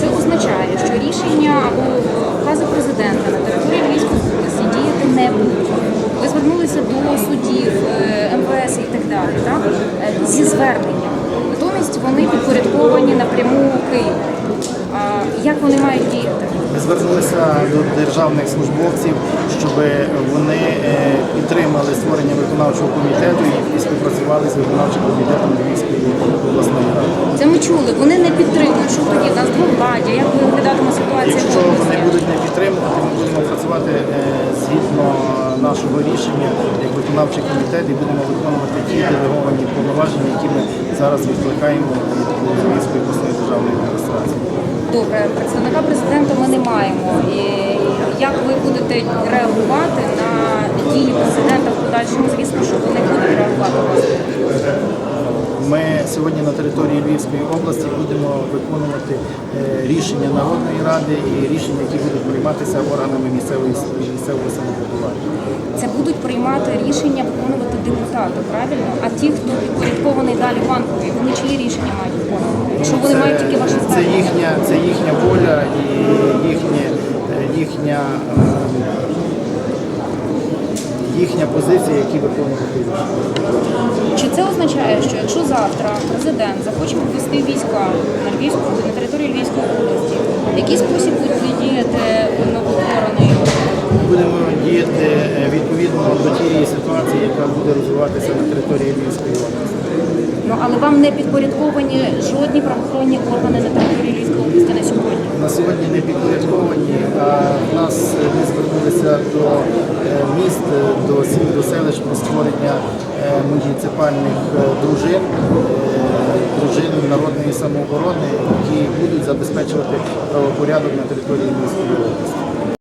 Це означає, що рішення або укази президента на території Львівської області діяти не будуть. Ви звернулися до судів, е, МВС і так далі, так? е, зі зверненням. Натомість вони підпорядковані напряму Києву. Як вони мають діяти? Ми звернулися до державних службовців, щоб вони е, підтримали створення виконавчого комітету і співпрацювали з виконавчим комітетом Львівської обласної ради. Це ми чули. Вони не підтримують. Що тоді нас двовладдя? Як виглядатиме ситуація? Якщо вони будуть не підтримувати, ми будемо працювати е, згідно нашого рішення як виконавчий комітет і будемо виконувати ті делеговані повноваження, які ми зараз відкликаємо від Львівської обласної державної адміністрації. Добре, представника президента ми не маємо. І як ви будете реагувати дії президента в подальшому? Звісно, що вони будуть реагувати. Ми сьогодні на території Львівської області будемо виконувати е, рішення Народної ради і рішення, які будуть прийматися органами місцевої місцевого самоврядування. Це будуть приймати рішення виконувати депутати, правильно? А ті, хто підпорядкований далі банкові, вони чиї рішення мають виконувати? Якщо вони мають тільки ваші це їхня, це їхня воля і їхнє, е, їхня, е, їхня позиція, які виконувати. Чи це означає, що якщо завтра президент захоче повести війська на Львівську на територію Львівської області, в який спосіб буде діяти новоутворений Ми будемо діяти е, відповідно до тієї ситуації, яка буде розвиватися на території Львівської області. Ну але вам не підпорядковані жодні правоохоронні органи на території Львівської області на сьогодні. На сьогодні не підпорядковані, а в нас е, звернулися до е, міст, е, до сіл, до селищ про створення е, муніципальних е, дружин, е, дружин народної самооборони, які будуть забезпечувати правопорядок на території міської області.